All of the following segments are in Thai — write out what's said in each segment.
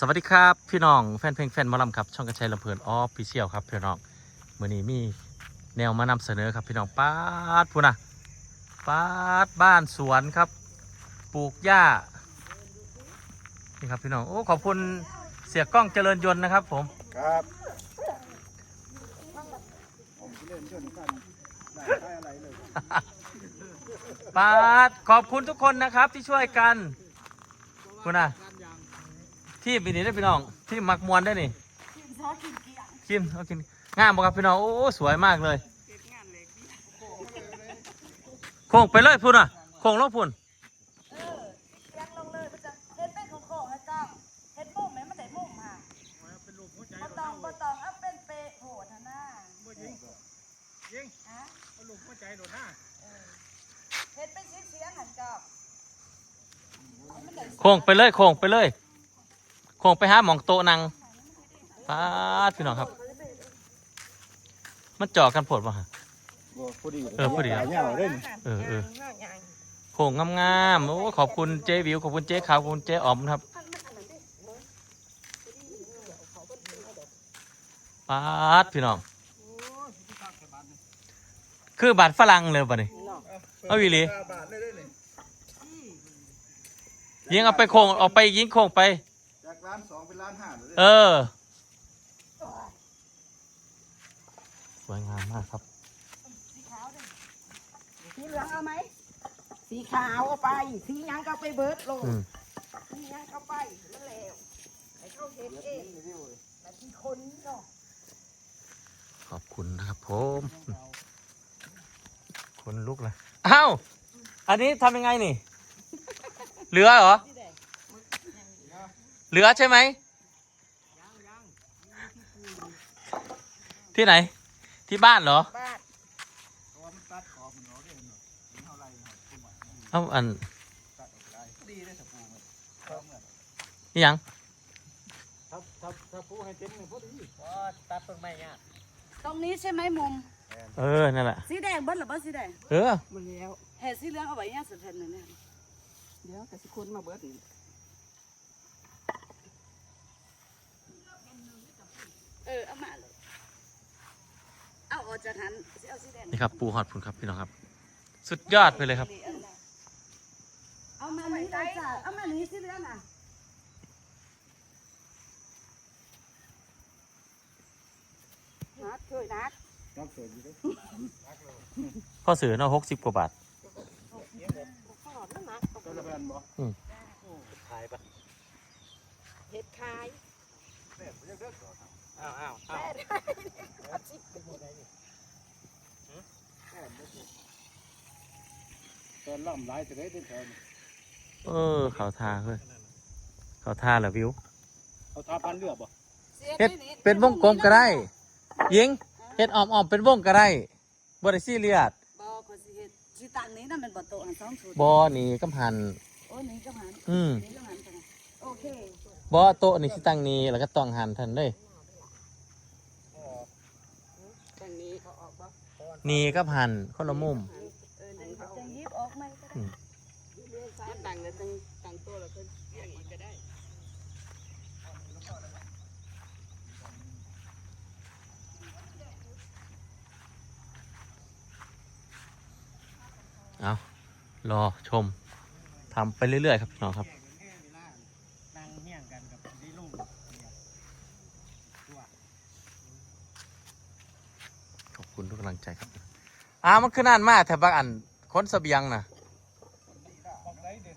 สวัสดีครับพี่น้องแฟนเพลงแฟนหมอลำครับช่องกระชัยลำเพลินออฟฟิเชียลครับพี่น้องเมื่อนี้มีแนวมานำเสนอครับพี่น้องป้าดพูนะป้าดบ้านสวนครับ ปลูกหญ้านี่ครับพี่น้องโอ้ขอบคุณเสียกล้องเจริญยนต์นะครับ ผมครับผมเล่นจนกันได้ได้อะไรเลยป้าดขอบคุณทุกคนนะครับที่ช่วยกันคุณนะ ที่ปีนี้ได้พี่น้องที่มักมวนได้นี่คิมเอากินงามบ่ครับพี่น้องโอ้สวยมากเลยโค้งไปเลยพุ่นอะโค้งลงพุ่นเออยังลงเลยมันจะเฮ็ดเป็นของโคให้จ้องเฮ็ดมุมไหมมันได้มุมค่ะบ่ต้องบ่ต้องเอาเป็นเปะโหดหั่นน่ะยิงยิงฮะเอาลูกหัวใจโดดหน้าเฮ็ดเป็นเสียงๆหั่นจ้องให้มันได้โค้งไปเลยโค้งไปเลยโค้ งไปหาหมองโต๊ะนั่งป้าดพี่น้องครับ มันจ่อกันโผดป่ะฮะพอดีเออพอดีหายาวเล่นเออเออโค้งงามๆโอ้ขอบคุณเจ๊วิวขอบคุณเจ๊ขาวขอบคุณเจ๊อ๋อมครับป้าดพี่น้อง คือบัตรฝรั่งเลยป่ะนี่ เอาอีหลีบาทเลยเด้นี่ยิงเอาไปโค้งเอาไปยิงโค้งไปจาก ล้านสองเป็นล้านห้าเลยเออ สวยงามมากครับสีขาวเด้อสีเหลืองเอาไหม สีขาวเอาไป สีหยังก็เอาไปเบิร์ดโลดอืม สีหยังก็ไปนั่นแหล้วให้เขาเห็นเองแต่ที่คนเนาะขอบคุณนะครับผมคนลุกเลยอ้าว อันนี้ทำยังไงนี่เหลือเหรอ เหลือใช่ไหมที่ไหน ที่บ้านเหรอบ้านเพราะว่ามันตัดขอบมันเนาะเด้เนาะเท่าไรเนาะคุ้มอะเอ้าอันตัดออกได้ดีได้สปูมันเอาเหมือนนี่ยังถ้าถ้าถ้าปูให้เต็มเนี่ยพอดีตัดต้นไม้เนี่ยตรงนี้ใช่ไหมมุม เออ นั่นแหละ สีแดงเบิดหรือบ่สีแดง เออหมดแล้วเฮ็ดสีเหลืองเอาไว้ยังสุดเพิ่นนั่นน่ะเดี๋ยวแต่สิคนมาเบิร์ดนี่ เออเอามาเลยเอาออกจากหันสิเอาสีแดงนี่ครับปูฮอตพุ่นครับพี่น้องครับ สุดยอดไปเลยครับ เอามานี้เลยจ้ะเอามานี้สีเหลืองน่ะนัดเคยนัดนักเสือดีเลยข้อเสือเนาะหกสิบกว่าบาทพ่อแล้วนัดเอาตัวละแบนบ่ขายปะเห็ดคายแม่เรียกเด้อก่อน อ้าวอ้าวอ้าวอเป็นยังไงตอนล่ำลายจะได้ด้แถวนี้เออเขาทาเฮ้ยเขาทาเหรอวิว เอาทาพันเลือบบ่เฮ็ดเป็นวงกลมก็ได้ ยิงเฮ็ดอ้อมเป็นวงก็ได้บ่ได้ซีเรียสบ่ขอยสิเฮ็ดสิตังนี้นั่นเป็นบ่โตอันสองชุดบ่นี่กำหันโอ้นี่ก็หันอืมนี่ก็หันกันนะโอเคบ่โตนี่สิตังนี่แล้วก็ต้องหันทันเลย ตรงนี้เขาออกบ่ นี่กับหันคนละมุมเออนี่ก็จะยิบออกไหมก็ได้มันดังเลยตั้งตั้งตัวแล้วก็เรียกอีกก็ได้เอารอชมทำไปเรื่อยๆ ครับพี่น้องครับ นั่งเฮี้ยงกันกับดีลุง ขอบ คุณทุกกำลังใจครับอ้าวมันคือนานมากแถวบางอันค้นเสบียงน่ะของไรเด่น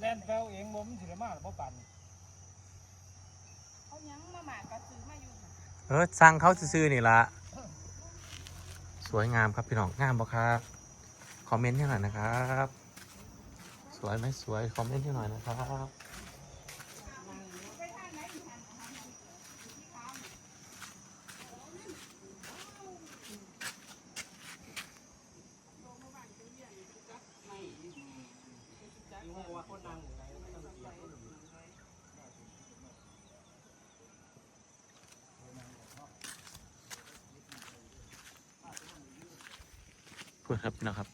แล่นแปลวเองบ่มันสิละมาหรือบ่ปั่นเขายังมาหมากกระซื้อมาอยู่เออสั่งเขาซื้อๆนี่ละสวยงามครับพี่น้องงามบ่ครับคอมเมนต์ให้หน่อยนะครับ สวยไหมสวยคอมเมนต์ให้หน่อยนะครับ นั่อนครับนะครับ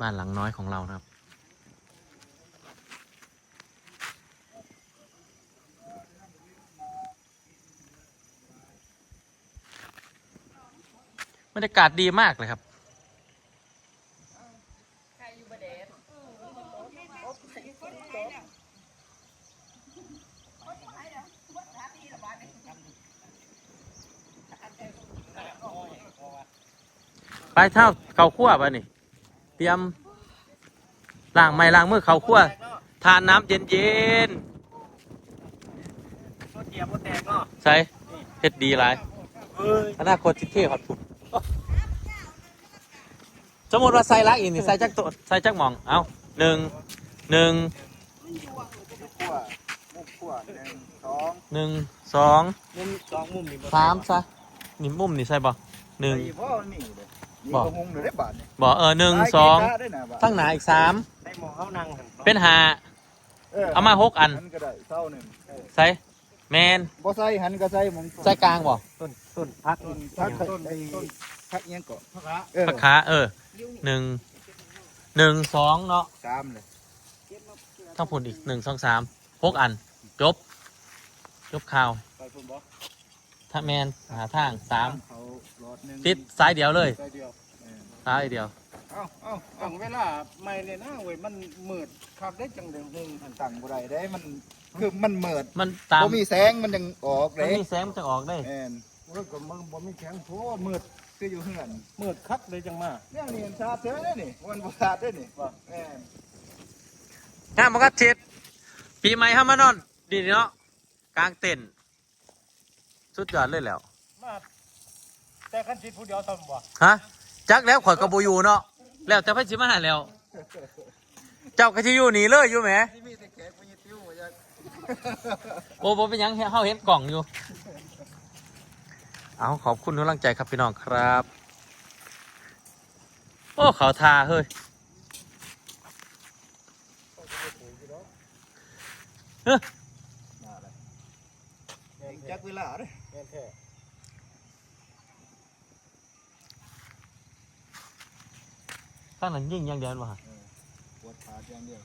บ้านหลังน้อยของเรานะครับ บรรยากาศดีมากเลยครับไปเท่าเขาคั่วไปนี่ เตรียมล้างไม้ล้างมือเขาคั่วทานน้ำเย็นเย็นรถเกียร์รถแตกเนาะๆใส่เฮ็ดดีหลายเอ้ยอนาคตที่เท่ขอดผุด สมมติว่าใส่ลักอีกนี่ใส่จักตัวใส่จักหมอง เอาหนึ่งหนึ่งขั้วมุกขั้วหนึ่งสองหนึ่งสองมุมสองมุมนี่บ่สามซะนี่มุมนี่ใส่บ่หนึ่งไอ้พ่อมันมีอยู่เลยนี่บอกก็มุมเลยได้บาทนี่บ่เออหนึ่งสองซ้ายกีตาร์ได้นะบาทตั้งหนาอีกสามในหมอเขานั่งหั่เป็นหาเอามาหกอันหันก็ได้เท่าหนึ่งเออใส่ แมนบ่ใส่หันก็ใส่หมองใส่กลางบ่ต้นต้นพักต้นพักต้นไอ้พักเอียงเกาะพักละเออพักขาเออหนึ่งหนึ่งสองเนาะสามเลยทั้งผลอีกหนึ่งสองสามหกอัน จบ จบข่าวไปพุ่นบ่ถ้าแมนหาทางสามเขาหลอดหนึ่งติดซ้ายเดียวเลยใส่เดียวเออซ้ายเดียว เอ้าเอ้าตั้งเวลาไม่เลยนะเว้ยมันมืดคักได้จังเดือหงหันตั้งบ่ได้ได้มันคือมันมืดมันตามบ่มีแสงมันยังออกมัเลนยมีแสงมันจะออกได้ แม่นโอ้ยก็มันบ่มีแสงโพมืดคืออยู่เฮือนมืดคักเลยจังมาเนี่ยนี่ชาดเด้อนี่มันบ่ชาดเด้อนี่ว่าแม่นงานมันก็เจ็ดปีใหม่ห้ามมานอน ดีเนาะกลางเต็นท์สุดยอดเลยแหล้ว มาแต่คันจิตผู้เดียวทำบ่ฮะ จักแล้วข่อยกับโบอยูเนาะ แล้วแต่พระชิมาแล้ว เจ้าก็จะอยู่หนีเลยอยู่แหมที่มีแต่แขกบ่ยิติ้วว่าจักโอ้โบเป็นหยังเฮาเห็นกล่องอยู่ เอาขอบคุณทุกกำลังใจครับพี่น้องครับ โอ้เขาทาเฮ้ยเฮ้ยน่าเลยแม่งจักเวลาเด้อแม่นแท้ ข้างนั้นยิ่งอยังเดียววะปวดขาอย่างเดียว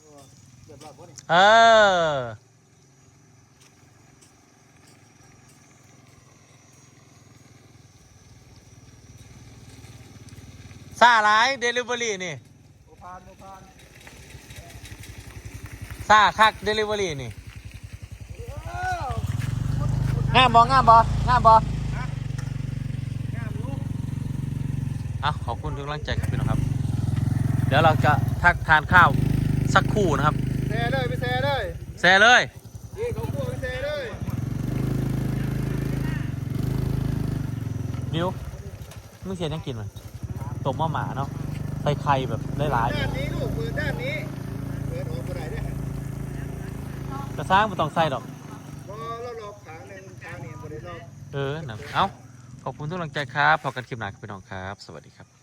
เออเรียบร้อยบ่นี่เออซาหลายเดลิเวอรี่นี่บ่ผ่านบ่ผ่านซาคักเดลิเวอรี่นี่งามบองามบองามบ อเอาขอบคุณทุกกำลังใจครับพี่น้องครับ เดี๋ยวเราจะทักทานข้าวสักครู่นะครับแซ่เลยไปแซ่เลยแซ่เลยนี่เขาพวกไปแซ่เลยบิวมึงเสียยังกินมันตบมาหมาเนาะใส่ไข่แบบหลายด้านนี้ลูกเปิดด้านนี้เปิดออกบ่ได้เด้อๆกระซ้างไม่ต้องใส่ดอก พอเราหลอกขางหนึงขางนี้บ่ได้หลอกเออนะเอ้า ขอบคุณทุกกำลังใจครับพอกันคลิปหน้าครับพี่น้องครับ สวัสดีครับ